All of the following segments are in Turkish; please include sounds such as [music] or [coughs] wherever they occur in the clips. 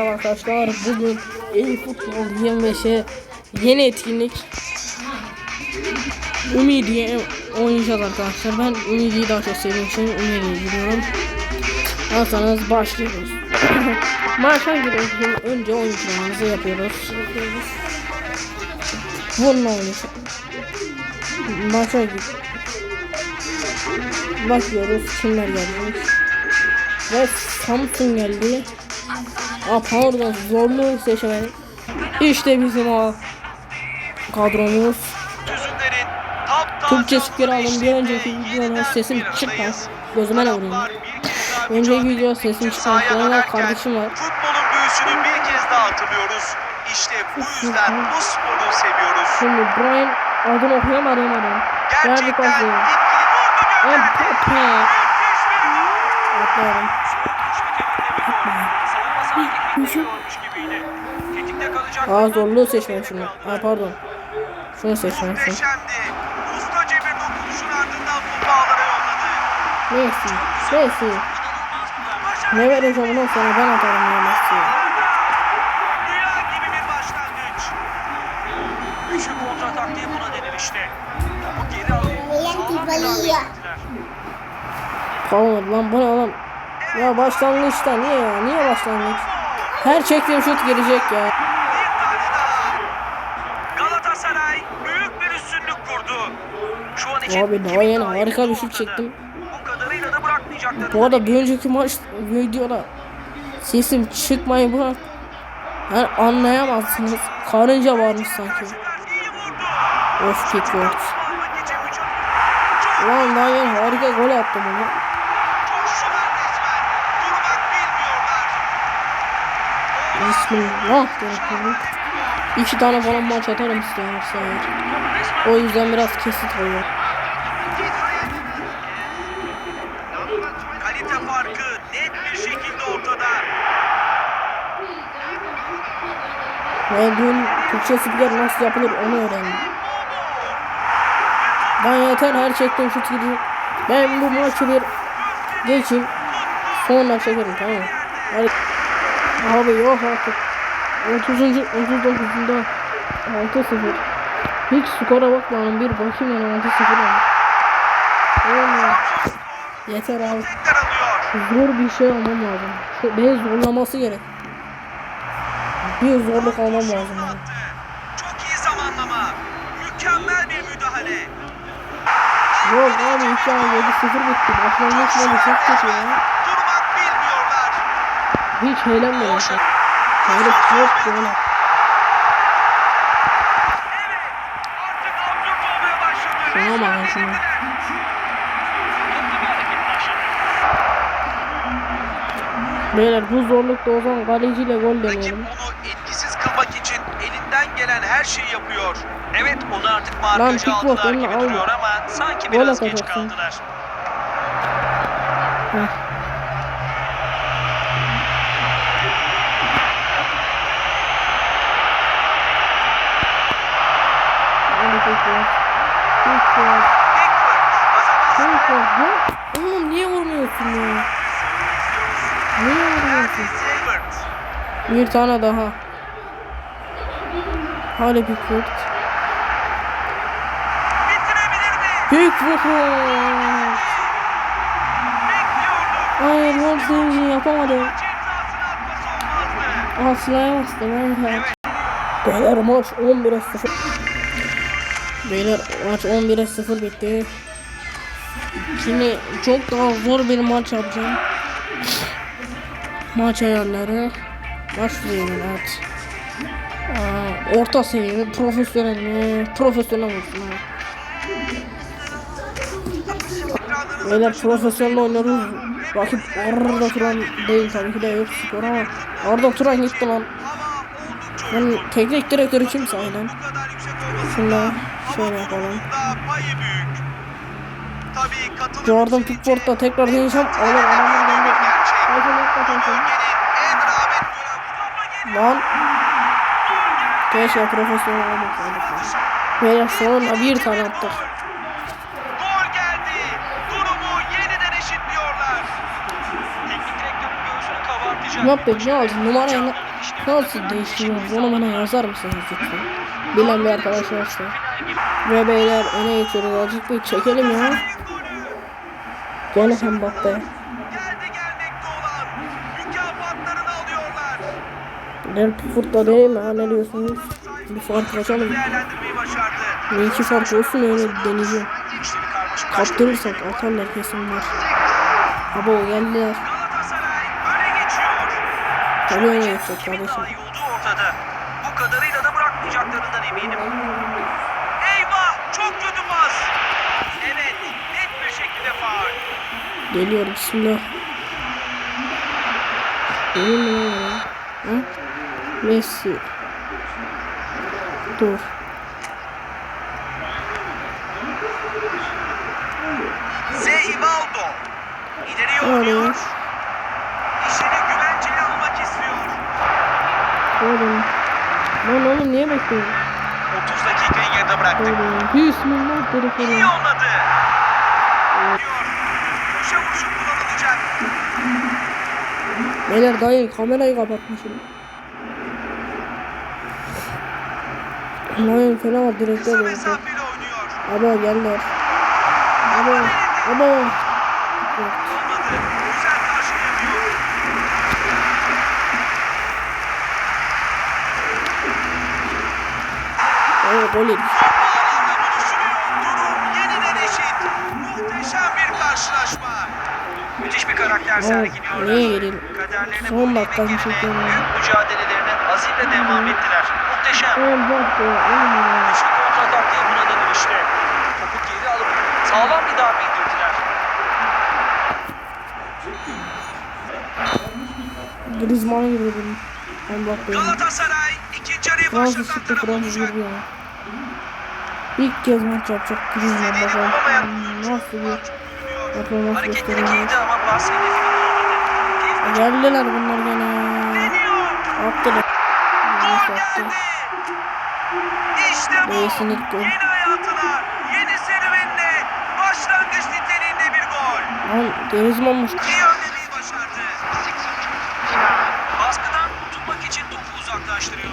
Arkadaşlar bugün e-futbol 25'e yeni etkinlik Ümidi'ye oynayacağız arkadaşlar. Ben Ümidi'yi daha çok sevdiğim için Ümidi'ye giriyorum Hazırsanız başlıyoruz. [coughs] Maça giriyoruz önce oyun planımızı yapıyoruz. Bununla oynayacağız Maça gir Bakıyoruz kimler gelecek Ve Samsung geldi Aa pardon zorlu seçemedik. İşte bizim o kadromuz. Türkçe spiker aldım. Bir önceki videoda sesim çıkmaz. Gözüme ne güzel Önceki video sesim çıkmaz. dönerken kardeşim var. Futbolun büyüsünü bir kez daha hatırlıyoruz. İşte bu yüzden bu sporu seviyoruz. Şimdi Brian adını okuyamadım adam. Gerçekten etkili Mbappe. gönderdi? Atlıyorum. Aa zorluğu seçmem şunu. Aa pardon. Şunu seçmem şunu. Muhteşemdi. Ustaca bir dokunuşun ardından bu bağlara yolladı. Messi. Messi. Ne vereceğim ondan sonra ben atarım ya Messi'ye. Rüya gibi bir başlangıç. Güçlü kontra taktiği buna denir işte. Bu geri alıyor. Kalmadı lan bu ne oğlum? Ya başlangıçta niye ya? Niye başlangıç? Her çektiğim şut girecek ya. Galatasaray büyük bir üstünlük kurdu. Şu an için Abi daha yeni harika bir şut çektim. Bu kadarıyla da bırakmayacaklar. Bu arada bir önceki maç videoda sesim çıkmayı bırak. Yani anlayamazsınız. Karınca varmış sanki. Of mücadele. Ulan daha yeni harika gol attım onu. Bismillah demek İki tane falan maç atarım istersen eğer. O yüzden biraz kesit oluyor. Kalite farkı net bir şekilde ortada. Ben dün Türkçe spiker nasıl yapılır onu öğrendim. Ben yeter her çektiğim şut gidiyor. Ben bu maçı bir geçeyim. Sonra çekerim tamam mı? Hadi. Abi yok artık. 30. 39'unda 6-0. Hiç skora bakmadım bir bakayım yani 6-0 olmuş. Oğlum ya. Yeter abi. Zor bir şey almam lazım. Şu beni zorlaması gerek. Bir zorluk almam lazım yani. Çok iyi zamanlama. Mükemmel bir müdahale. Yok abi ilk yarı 7-0 bitti. Başlangıç böyle çok kötü ya. Hiç eğlenmedim. şu an. Başladı. Şuna bakın şuna. Beyler bu zorlukta o zaman kaleciyle gol deneyelim. onu etkisiz kılmak için elinden gelen her şeyi yapıyor. Evet onu artık Lan Pickford aldılar gibi alma. duruyor ama sanki biraz geç kaldılar. Heh. Hadi Pickford. Pickford. Pickford ya. Oğlum niye vurmuyorsun ya? Niye vurmuyorsun? Bir tane daha. Hadi Pickford. Pickford. Hayır sevincini yapamadım. Bastım evet. Beyler maç 11'e 0. Beyler maç 11'e 0 bitti. Şimdi çok daha zor bir maç yapacağım. Maç ayarları. Maç düzeyi evet. Aa, orta seviye profesyonel mi? Profesyonel olsun. Beyler profesyonel oynuyoruz. Rakip Arda Turan değil tabii ki de yok spor ama Arda Turan gitti lan. Ben teknik direktörü kim sayılan? bu şöyle yapalım. Jordan Pickford'da tekrar deneyeceğim. Oğlum adamlar. Haydi yapma kanka. Geliyor. Lan. Keşke profesyonel olmasaydık. Beyler sonunda bir tane attık. Göğsünü kabartacak. Ne oldu? Numarayı? Nasıl değiştiriyoruz onu bana yazar mısınız lütfen? Bilen bir arkadaş varsa. Ve beyler öne geçiyoruz azıcık bir çekelim ya. Gene mükafatlarını alıyorlar. Real Pickford'da değil mi ha ne diyorsunuz? Bir fark açalım. Bir iki fark olsun öyle deneyeceğim. Kaptırırsak atarlar kesin var. Abo geldiler. Tabii öne Kimin daha iyi olduğu ortada. Bu kadarıyla da bırakmayacaklarından eminim. Eyvah! Çok kötü pas. Evet, net bir şekilde faul. Geliyor bismillah. Değil mi lan? Ha? Messi. Dur. Zeivaldo. İleri yolluyor. Oğlum. Lan oğlum niye bekliyorsun? 30 dakikayı geride bıraktık. Oğlum. Bismillah İyi telefonu. yolladı. Diyor. Köşe vuruşu kullanılacak. Beyler dayı kamerayı kapatmışım. Lan fena var direkte böyle. mesafeli oynuyor. Abo. Abo. Abo. Bir karşılaşma. Müthiş bir karakter sergiliyorlar. niye gelelim? Son dakika bir şey söyleyeyim. büyük mücadelelerini azimle devam ettiler. Muhteşem. Oğlum bak ya. Şu kontratak diye buna denir işte. Topu geri alıp sağlam bir darbe indirdiler. Griezmann gibi dedim. Ben bak benim. Galatasaray ikinci Fransız başlatan çıktı taraf Fransız olacak. İlk kez maç yapacak İstediğini bakalım. Hmm, Nasıl bir performans gösteriyor. Geldiler bunlar gene. Deniyor. Attılar. Nasıl attı? İşte bu. Değilsin ilk gol. Yeni hayatına, yeni serüvenine, başlangıç niteliğinde bir gol. Lan Griezmann'mış. İyi önlemeyi başardı. Baskıdan kurtulmak için topu uzaklaştırıyor.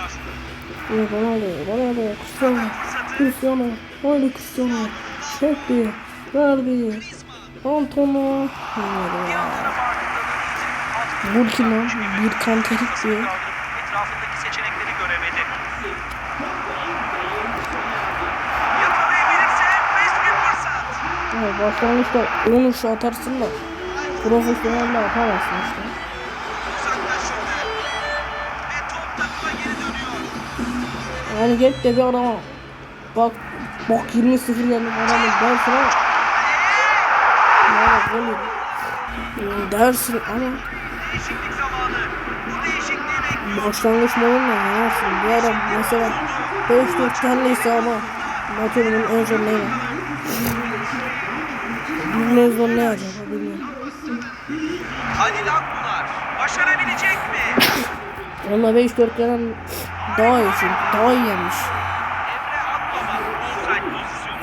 Yok Ronaldo. Ronaldo. Cristiano. Fırsatı Cristiano. Haydi Cristiano. Çekti. Verdi. Farkındalığını Bu kim lan? Bir kanterik diyor. Etrafındaki seçenekleri göremedi. Ya başlangıçta 10 uç atarsın da profesyonelde atamazsın işte. Uzaklaştırdı. Ve top takıma geri dönüyor. Yani gelip de bir adama bak bak 20 0 yendim adamı dersin ama ya yani dersin ama. Bu başlangıç modunda yenersin. Bir adam mesela 5-4 taneyse ama Natürümün en zor neyi? Bunun en zor ne acaba bilmiyorum. Halil Akbular başarabilecek mi? Onunla 5-4 yenen daha iyi çünkü daha iyi yenmiş.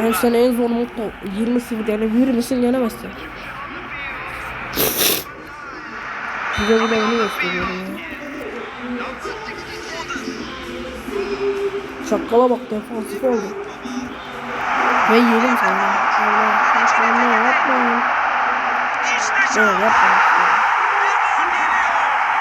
Yani sen en zor modda 20-0 yani bir misin yenemezsin. Bize bu da onu gösteriyorum ya. Şakkala bak defansif oldu. Ve yedim sana. Allah yapma yapma. İşte Böyle şans. yapma.